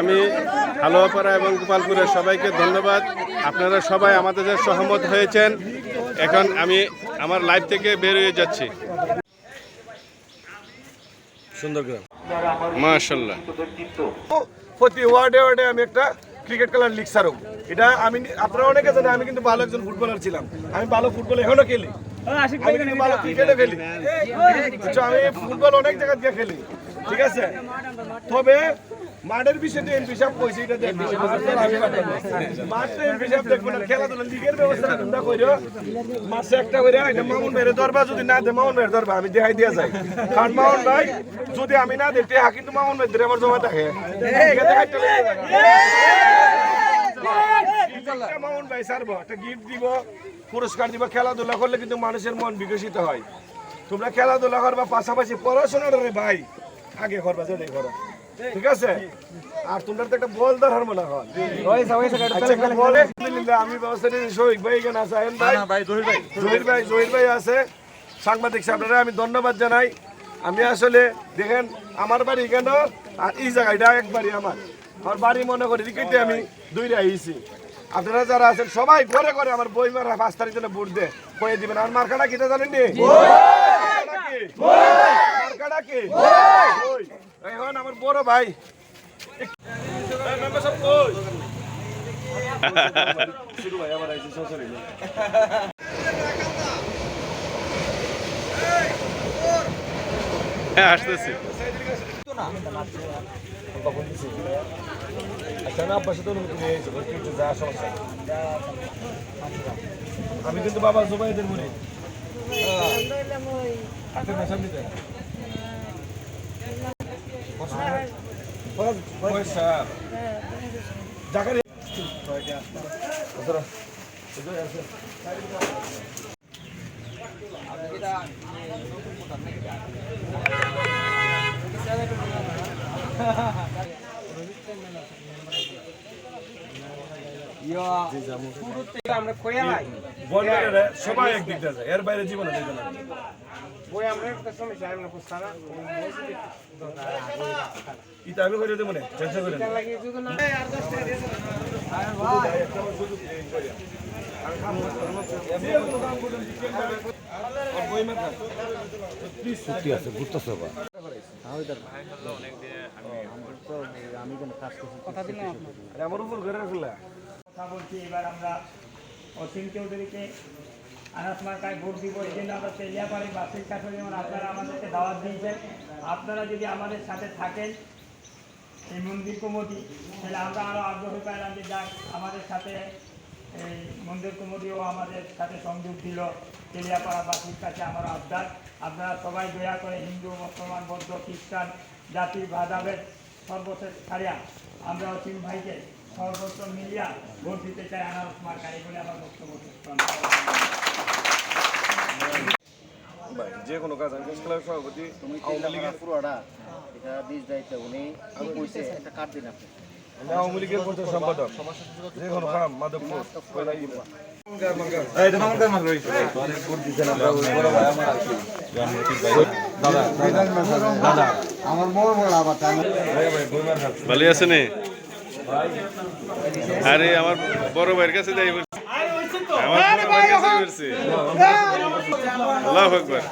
আমি হালুয়াপাড়া এবং গোপালপুরের সবাইকে ধন্যবাদ। আপনারা সবাই আমাদের যে সহমত হয়েছেন এখন আমি আমার লাইভ থেকে বের হয়ে যাচ্ছি। সুন্দর গ্রাম। মাশাল্লাহ প্রতি ওয়ার্ডে ওয়ার্ডে আমি একটা ক্রিকেট খেলার লিগ সারব এটা আমি আপনারা অনেকে জানেন আমি কিন্তু ভালো একজন ফুটবলার ছিলাম। আমি ভালো ফুটবল এখনও খেলি। আমি কিন্তু ভালো ক্রিকেটও খেলি। আমি ফুটবল অনেক জায়গা দিয়ে খেলি। ঠিক আছে? তবে মাঠের বিষয়টা এমপি সাহেব কইছে এটা দেখব মাঠটা এমপি সাহেব দেখব না খেলাধুলা লিগের ব্যবস্থা তোমরা কইরো। মাসে একটা করে এটা মামুন ভাইয়ের দরবার যদি না দে মামুন ভাইয়ের দরবার আমি দেখাই দিয়া যাই। কারণ মামুন ভাই যদি আমি না দিতে হা কিন্তু মামুন ভাই দিলে আমার জমা থাকে। মামুন ভাই ছাড়বো একটা গিফট দিব পুরস্কার দিব খেলাধুলা করলে কিন্তু মানুষের মন বিকশিত হয়। তোমরা খেলাধুলা করবা পাশাপাশি পড়াশোনাটা রে ভাই আগে করবা যেটাই করো। ঠিক আছে? আর তোমরা তো একটা বল দরকার মনে হয় আমি ব্যবস্থা নিয়ে শহীদ ভাই এখানে আছে আয়ন ভাই। জহির ভাই। জহির ভাই আছে। সাংবাদিক সাহেবরা আমি ধন্যবাদ জানাই। আমি আসলে দেখেন আমার বাড়ি কেন? আর এই জায়গাটা এক বাড়ি আমার। আমার বাড়ি মনে করি রিকেটে আমি দুইটা আইছি। আপনারা যারা আছেন সবাই ঘরে ঘরে আমার বই মারা পাঁচ তারিখ জন্য ভোট দে কয়ে দিবেন। আর মার্কাটা কিটা জানেন নি মার্কাটা কি? মার্কাটা কি বই। এখন আমার ভাই এই member সব কই? শুরু ভাই আবার আইছি সসরি হ্যাঁ আসতেছি আমি কিন্তু বাবা জুবাইদের মনে হাতের ভাষা দিতে সবাই একদিক দিয়ে যায় এর বাইরে জীবনে যেতে না। ইটা আমি করে দেবো না টেনশন করে না লাগি যদি না আর দশ টাকা দিয়ে আরে আমার উপর করে রাখলা কথা বলছি এবার আমরা অসীম চৌধুরীকে আনাস মার্কায় ভোট দিব, এই জন্য আমরা তেলিয়াপাড়ি বাসের কাছে যেমন আপনারা আমাদেরকে দাওয়াত দিয়েছেন, আপনারা যদি আমাদের সাথে থাকেন, এই মন্দির কমিটি, তাহলে আমরা আরও আগ্রহ পাইলাম যে যাক, আমাদের সাথে, এই মন্দির কমিটিও আমাদের সাথে সংযোগ দিল, তেলিয়াপাড়া বাসির কাছে আমার আবদার। আপনারা সবাই দয়া করে হিন্দু, মুসলমান, বৌদ্ধ, খ্রিস্টান, জাতি, ভেদাভেদ, সর্বশেষ ছাড়িয়া, আমরা অসীম ভাইকে সর্বোচ্চ মিলিয়া ভোট দিতে চাই আনারস মার্কা এই বলে আমার বক্তব্য যে কোনো কাজ আমি খেলার সভাপতি। আওয়ামী লীগের পুরোটা এটা দিস দায়িত্ব। উনি কইছে? একটা কার্ড দিন আপনি? আওয়ামী লীগের প্রচার সম্পাদক। যে কোনো কাম মাধবপুর আমার বড় বড় আবার তাই ভালো আছে নে আরে আমার বড় ভাইয়ের কাছে যাই বলছি। আমার কাছে আল্লাহ আকবার।